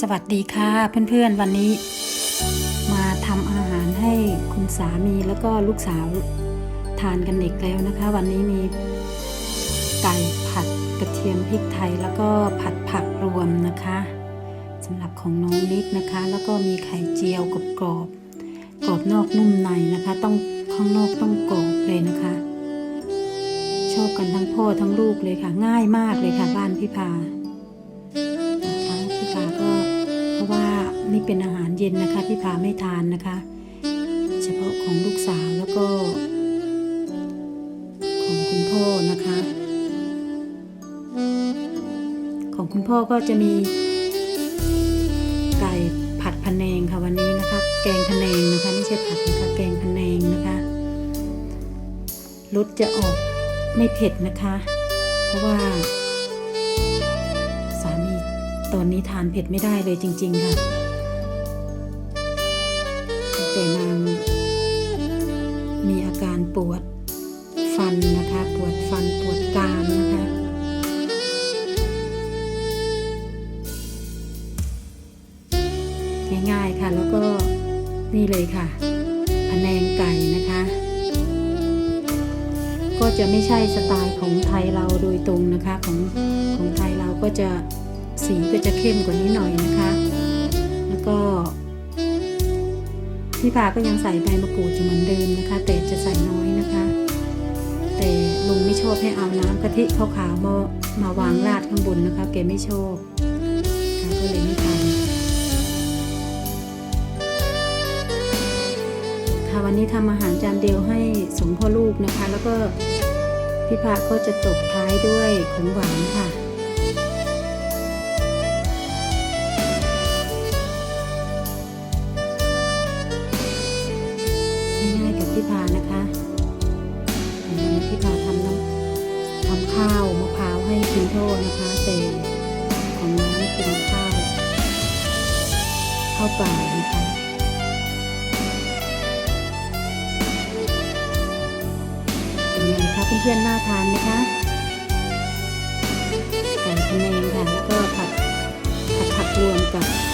สวัสดีค่ะเพื่อนๆวันนี้ มาทำอาหารให้คุณสามีแล้วก็ลูกสาวทานกันอีกแล้วนะคะ วันนี้มีไก่ผัดกระเทียมพริกไทยแล้วก็ผัดผักรวมนะคะสำหรับของน้องนิดนะคะ แล้วก็มีไข่เจียวกรอบกรอบกรอบนอกนุ่มในนะคะ ต้องข้างนอกต้องกรอบเลยนะคะ ชอบกันทั้งพ่อทั้งลูกเลยค่ะ ง่ายมากเลยค่ะบ้านพี่พา นี่เป็นอาหารเย็นนะคะ พี่พาไม่ทานนะคะ เฉพาะของลูกสาวแล้วก็ ของคุณพ่อนะคะ ของคุณพ่อก็จะมีไก่ผัดพะแนงค่ะวันนี้นะคะ แกงพะแนงนะคะไม่ใช่ผัดนะคะแกงพะแนงนะคะรสจะออกไม่เผ็ดนะคะ เพราะว่า สามีตอนนี้ทานเผ็ดไม่ได้เลยจริง ๆ ค่ะ แต่นางมีอาการปวดฟันนะคะ ปวดฟันปวดกรามนะคะ ง่ายๆค่ะ แล้วก็นี่เลยค่ะพะแนงไก่นะคะ ก็จะไม่ใช่สไตล์ของไทยเราโดยตรงนะคะ ของของไทยเราก็จะสีก็จะเข้มกว่านี้หน่อยนะคะ พี่พาก็ยังใส่ใบมะกรูดอยู่เหมือนเดิมนะคะ แต่จะใส่น้อยนะคะ แต่ลุงไม่ชอบให้เอาน้ำกะทิขาวๆมามาวางราดข้างบนนะคะแกไม่ชอบก็เลยไม่ทำค่ะวันนี้ทำอาหารจานเดียวให้สองพ่อลูกนะคะ แล้วก็พี่พาก็จะจบท้ายด้วยของหวานค่ะ ธิพานะคะวันนี้ที่พาทำน้ำทำข้าวมะพร้าวให้พินโทษนะคะเต่ของน้องเป็นข้าวข้าวปลานะคะเป็นยังไงคะเพื่อนๆน่าทานไหมคะไก่พะแนค่ะแล้วก็ผัดผัดผักรวมกับ